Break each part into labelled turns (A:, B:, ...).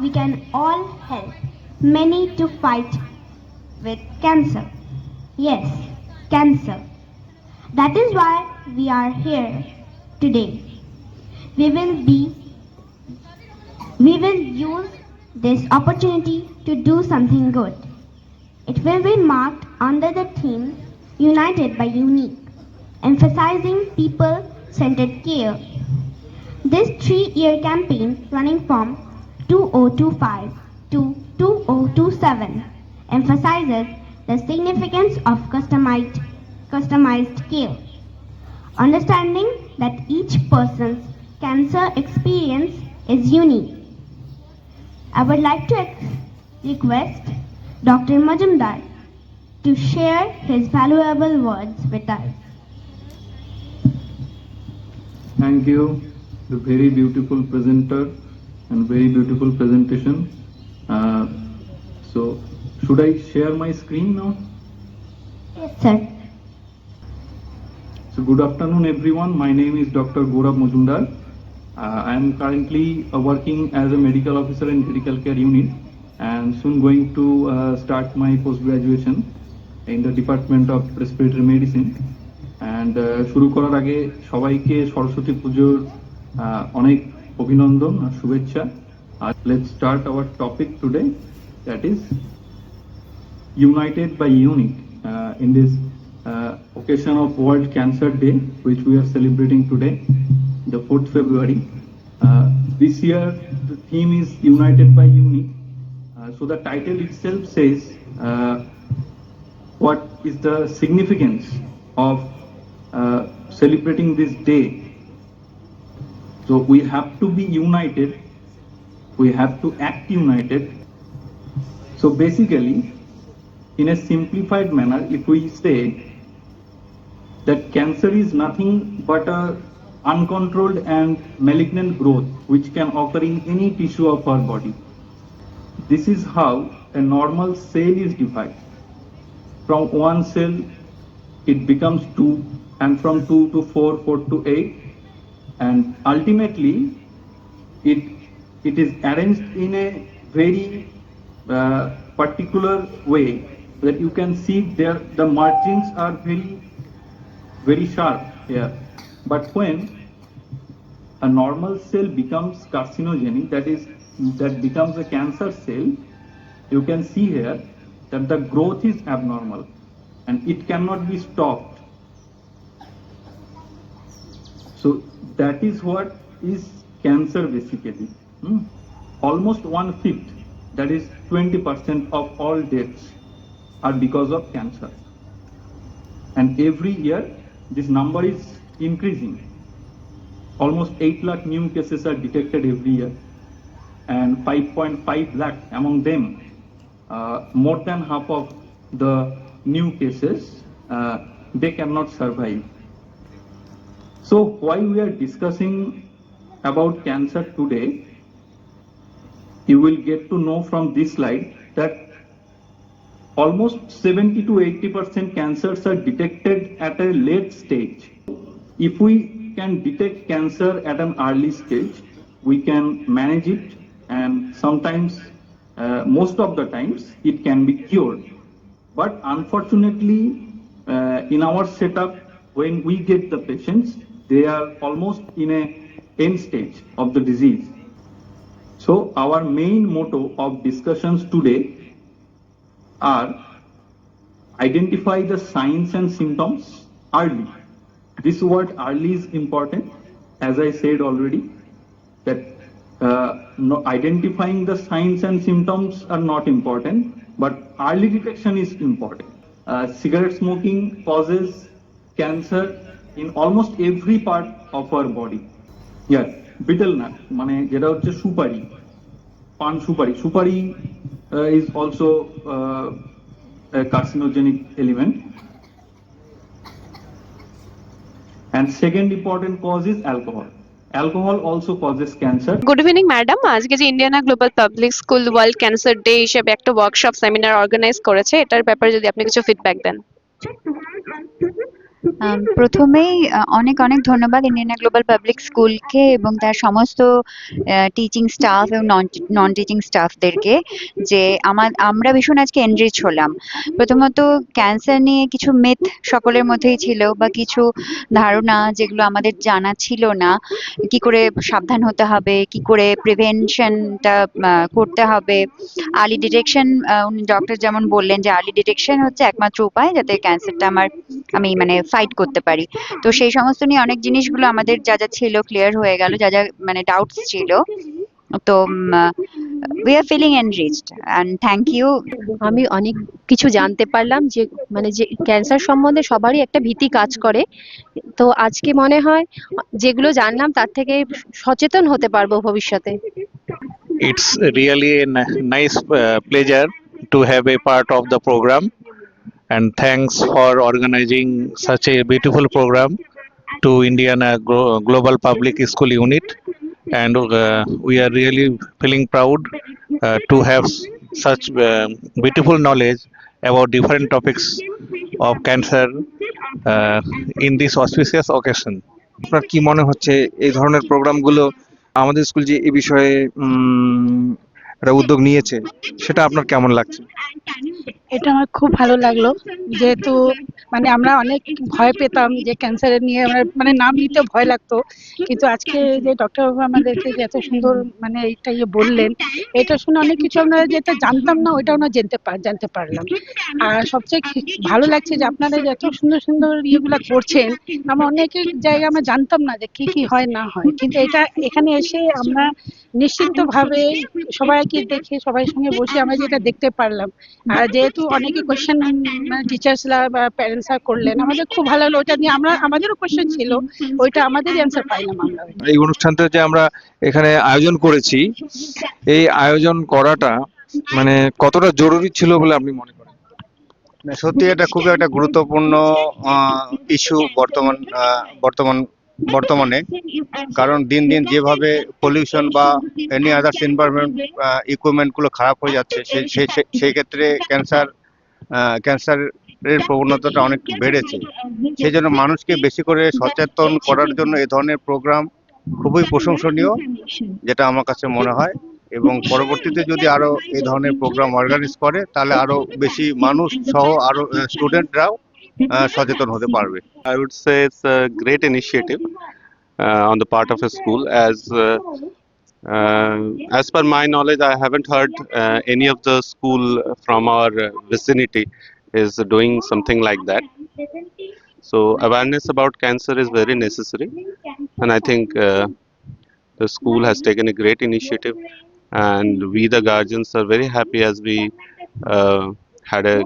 A: we can all help many to fight with cancer. Yes, cancer. That is why we are here today. We will be we will use this opportunity to do something good. It will be marked under the theme United by Unique emphasizing people centered care. This three year campaign, running from 2025 to 2027, emphasizes the significance of customized, customized care. Understanding that each person's cancer experience is unique. I would like to request Dr. Majumdar to share his valuable words with us.
B: Thank you, the very beautiful presenter and very beautiful presentation. Uh, so, should I share my screen now?
A: Yes, sir.
B: So, good afternoon, everyone. My name is Dr. Gaurav Majumdar. Uh, I am currently uh, working as a medical officer in critical care unit and soon going to uh, start my post graduation in the Department of Respiratory Medicine. And শুরু করার আগে সবাইকে সরস্বতী পুজোর আহ, অনেক অভিনন্দন আর শুভেচ্ছা আর let's start our topic today that is united by unique uh, in this uh, occasion of World Cancer Day, which we are celebrating today, the 4th February. Uh, this year, the theme is United by Unique. Uh, so the title itself says uh, what is the significance of uh, celebrating this day. so we have to be united, we have to act united. So basically, in a simplified manner, if we say that cancer is nothing but a uncontrolled and malignant growth which can occur in any tissue of our body. This is how a normal cell is divided. From one cell, it becomes two, and from two to four, four to eight, and ultimately, it it is arranged in a very uh, particular way that you can see there the margins are very very sharp here. But when a normal cell becomes carcinogenic that is that becomes a cancer cell you can see here that the growth is abnormal and it cannot be stopped. So that is what is cancer basically. Hmm? Almost one fifth that is 20% of all deaths are because of cancer. And every year, this number is increasing. Almost 8 lakh new cases are detected every year, and 5.5 lakh among them, uh, more than half of the new cases, uh, they cannot survive. So, why we are discussing about cancer today, you will get to know from this slide that almost 70 to 80 percent cancers are detected at a late stage. If we can detect cancer at an early stage, we can manage it, and sometimes, uh, most of the times, it can be cured. But unfortunately, uh, in our setup, when we get the patients, they are almost in a end stage of the disease. So our main motto of discussions today are identify the signs and symptoms early. This word early is important, as I said already, that uh, no, identifying the signs and symptoms are not important, but early detection is important. Uh, cigarette smoking causes cancer in almost every part of our body Yeah, betel nut মানে যেটা হচ্ছে সুপারি পান সুপারি। সুপারি is also carcinogenic element and second important cause is alcohol. Alcohol also causes cancer.
C: Good evening madam আজকে যে Indiana global public school world cancer day হিসেবে একটা ওয়ার্কশপ সেমিনার অর্গানাইজ করেছে। এটার ব্যাপারে যদি আপনি কিছু ফিডব্যাক দেন।
D: প্রথমেই অনেক অনেক ধন্যবাদ ইন্ডিয়ানা গ্লোবাল পাবলিক স্কুলকে এবং তার সমস্ত টিচিং স্টাফ এবং নন টিচিং স্টাফদেরকে যে আমার, আমরা ভীষণ আজকে এনরিচ হলাম। প্রথমত ক্যান্সার নিয়ে কিছু মেথ সকলের মধ্যেই ছিল বা কিছু ধারণা যেগুলো আমাদের জানা ছিল না। কি করে সাবধান হতে হবে, কি করে প্রিভেনশনটা করতে হবে। আর্লি ডিটেকশন ডক্টর যেমন বললেন যে আর্লি ডিটেকশন হচ্ছে একমাত্র উপায় যাতে ক্যান্সারটা আমার, আমি মানে ফাইট করতে পারি। তো সেই সমস্ত নিয়ে অনেক জিনিসগুলো আমাদের যা যা ছিল ক্লিয়ার হয়ে গেল যা যা মানে ডাউটস ছিল। তো we are feeling enriched and thank you
E: আমি অনেক কিছু জানতে পারলাম যে মানে যে ক্যান্সার সম্বন্ধে সবারই একটা ভীতি কাজ করে। তো আজকে মনে হয় যেগুলো জানলাম তার থেকে সচেতন হতে পারব ভবিষ্যতে।
F: It's really uh, pleasure to have a part of the program. And thanks for organizing such a beautiful program to indiana Glo- global public school unit and uh, we are really feeling proud uh, to have such uh, beautiful knowledge about different topics of cancer uh, in this auspicious occasion
G: আপনার কি মনে হচ্ছে এই ধরনের প্রোগ্রামগুলো আমাদের school যে এই বিষয়ে উদ্যোগ নিয়েছে সেটা আপনার কেমন লাগছে
H: এটা আমার খুব ভালো লাগল। যেহেতু মানে আমরা অনেক ভয় পেতাম যে ক্যান্সারের নিয়ে আমরা মানে নাম নিতে ভয় লাগতো। কিন্তু আজকে যে ডক্টর বাবু আমাদেরকে যে এত সুন্দর মানে এইটা ইয়ে বললেন, এটা শুনে অনেক কিছু আমরা যেটা জানতাম না, ওইটা আমরা জানতে পার জানতে পারলাম। আর সবচেয়ে ভালো লাগছে যে আপনারা যে এত সুন্দর সুন্দর ইয়েগুলা করছেন, আমরা অনেক জায়গায় আমরা জানতাম না যে কি কি হয়, না হয়। কিন্তু এটা এখানে এসে আমরা নিশ্চিন্ত ভাবে সবাইকে দেখে, সবাই সঙ্গে বসে আমরা যেটা দেখতে পারলাম। আর যেহেতু অনেকে কোয়েশ্চেন মানে টিচার্সরা বা প্যারেন্টসরা করলেন আমাদের খুব ভালো লাগল। ওটা নিয়ে আমরা আমাদেরও কোয়েশ্চেন ছিল ওইটা আমাদেরই অ্যান্সার পাইলাম আমরা।
G: এই অনুষ্ঠানটা যে আমরা এখানে আয়োজন করেছি এই আয়োজন করাটা মানে কতটা জরুরি ছিল বলে আপনি মনে করেন?
I: না, সত্যি এটা খুবই একটা গুরুত্বপূর্ণ ইস্যু বর্তমান আহ, বর্তমান বর্তমানে, কারণ দিন দিন যেভাবে পলিউশন বা এনি আদার্স এনভায়রনমেন্ট ইকুইপমেন্টগুলো খারাপ হয়ে যাচ্ছে সেই সেই- ক্ষেত্রে ক্যান্সার ক্যান্সারের প্রবণতাটা অনেক বেড়েছে। সেই জন্য মানুষকে বেশি করে সচেতন করার জন্য এই ধরনের প্রোগ্রাম খুবই প্রশংসনীয়, যেটা আমার কাছে মনে হয়। এবং পরবর্তীতে যদি আরও এই ধরনের প্রোগ্রাম অর্গানাইজ করে, তাহলে আরও বেশি মানুষ সহ আরও স্টুডেন্টরাও সচেতন হতে পারবে
F: I would say it's a great initiative uh, on the part of a school. As uh, uh, as per my knowledge, I haven't heard uh, any of the school from our uh, vicinity is doing something like that. So awareness about cancer is very necessary, and I think uh, the school has taken a great initiative,
J: and we the guardians are very happy as we uh, had a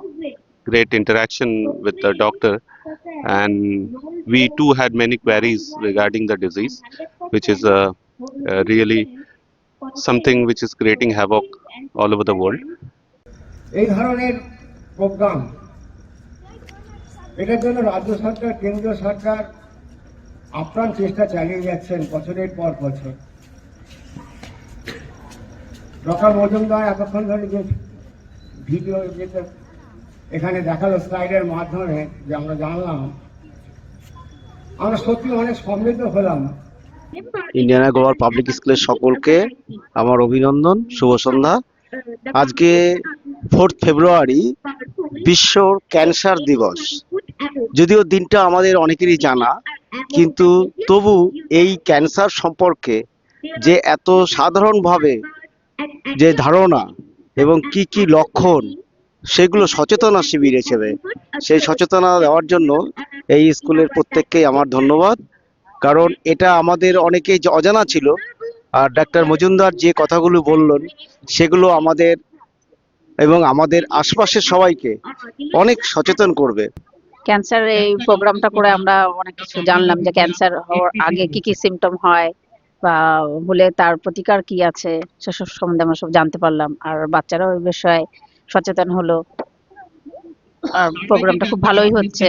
J: great interaction with the doctor and we too had many queries regarding the disease which is uh, uh, really something which is creating havoc all over the world
K: এই ধরনের programme এটার জন্য রাজ্য সরকার কেন্দ্রীয় সরকার আপ্রাণ চেষ্টা চালিয়ে যাচ্ছেন বছরের পর বছর ডক্টর মজুমদার এতক্ষণ ধরে যে ভিডিও যেটা এখানে দেখাল স্লাইডের মাধ্যমে যে আমরা জানলাম। আমরা সত্যি অনেক সমৃদ্ধ হলাম।
L: ইন্ডিয়ানা গ্লোবাল পাবলিক স্কুলের সকলকে আমার অভিনন্দন, শুভ সন্ধ্যা। আজকে ফোর্থ ফেব্রুয়ারি বিশ্ব ক্যান্সার দিবস। যদিও দিনটা আমাদের অনেকেরই জানা, কিন্তু তবু এই ক্যান্সার সম্পর্কে যে এত সাধারণভাবে যে ধারণা এবং কি কি লক্ষণ সেগুলো সচেতনা শিবির হিসেবে। সেই সচেতনা দেওয়ার জন্য এই স্কুলের প্রত্যেককেই আমার ধন্যবাদ। কারণ এটা আমাদের অনেকেই অজানা ছিল, আর ডাক্তার মজুমদার যে কথাগুলো বললেন, সেগুলো আমাদের এবং আমাদের আশপাশের সবাইকে অনেক সচেতন করবে।
M: ক্যান্সার এই প্রোগ্রামটা করে আমরা অনেক কিছু জানলাম যে ক্যান্সার হওয়ার আগে কি কি সিমটম হয় বা হলে তার প্রতিকার কি আছে, সেসব সম্বন্ধে আমরা সব জানতে পারলাম। আর বাচ্চারাও এই বিষয়ে সচেতন হলো আর প্রোগ্রামটা খুব ভালোই হচ্ছে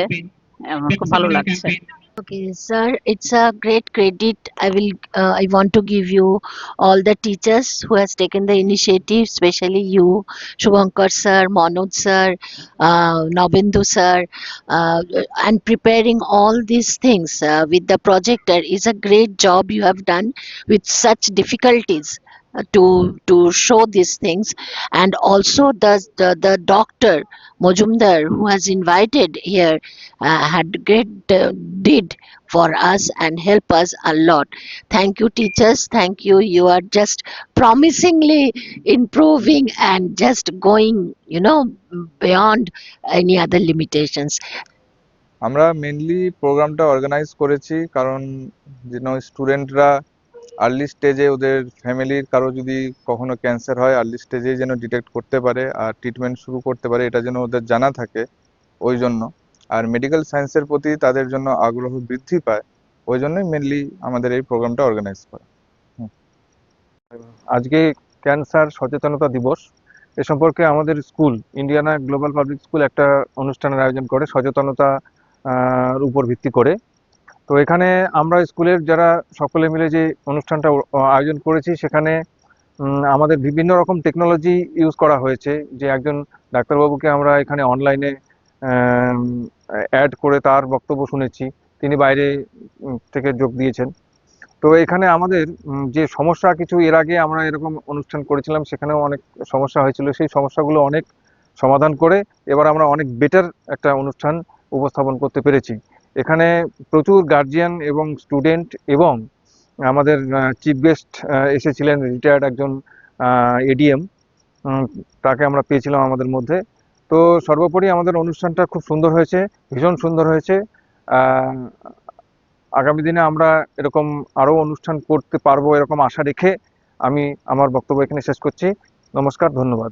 M: আমার খুব ভালো লাগছে
N: Okay, sir, it's a great credit. I will, uh, I want to give you all the teachers who has taken the initiative, especially you, Shubhankar sir, Manoj sir, uh, Nabendu sir, uh, and preparing all these things uh, with the projector is a great job you have done with such difficulties uh, to to show these things and also the the, the doctor Mojumdar who has invited here uh, had great uh, did for us and help us a lot thank you teachers thank you you are just promisingly improving and just going you know beyond any other limitations
G: আমরা mainly প্রোগ্রামটা organise করেছি কারণ যেন স্টুডেন্টরা early স্টেজে ওদের ফ্যামিলির কারও যদি কখনো ক্যান্সার হয় আর্লি স্টেজে যেন ডিটেক্ট করতে পারে আর ট্রিটমেন্ট শুরু করতে পারে, এটা যেন ওদের জানা থাকে ওই জন্য। আর মেডিকেল সায়েন্সের প্রতি তাদের জন্য আগ্রহ বৃদ্ধি পায়, ওই জন্যই মেনলি আমাদের এই প্রোগ্রামটা অর্গানাইজ করা। আজকে ক্যান্সার সচেতনতা দিবস। এ সম্পর্কে আমাদের school Indiana global public school একটা অনুষ্ঠানের আয়োজন করে, সচেতনতা উপর ভিত্তি করে। তো এখানে আমরা স্কুলের যারা সকলে মিলে যে অনুষ্ঠানটা আয়োজন করেছি, সেখানে আমাদের বিভিন্ন রকম টেকনোলজি ইউজ করা হয়েছে। যে একজন ডাক্তারবাবুকে আমরা এখানে অনলাইনে অ্যাড করে তার বক্তব্য শুনেছি। তিনি বাইরে থেকে যোগ দিয়েছেন। তো এখানে আমাদের যে সমস্যা কিছু, এর আগে আমরা এরকম অনুষ্ঠান করেছিলাম, সেখানেও অনেক সমস্যা হয়েছিল। সেই সমস্যাগুলো অনেক সমাধান করে, এবার আমরা অনেক বেটার একটা অনুষ্ঠান উপস্থাপন করতে পেরেছি। এখানে প্রচুর গার্জিয়ান এবং স্টুডেন্ট এবং আমাদের চিফ গেস্ট এসেছিলেন রিটায়ার্ড একজন এডিএম তাকে আমরা পেয়েছিলাম আমাদের মধ্যে। তো সর্বোপরি আমাদের অনুষ্ঠানটা খুব সুন্দর হয়েছে, ভীষণ সুন্দর হয়েছে। আগামী দিনে আমরা এরকম আরও অনুষ্ঠান করতে পারব এরকম আশা রেখে আমি আমার বক্তব্য এখানে শেষ করছি। নমস্কার, ধন্যবাদ।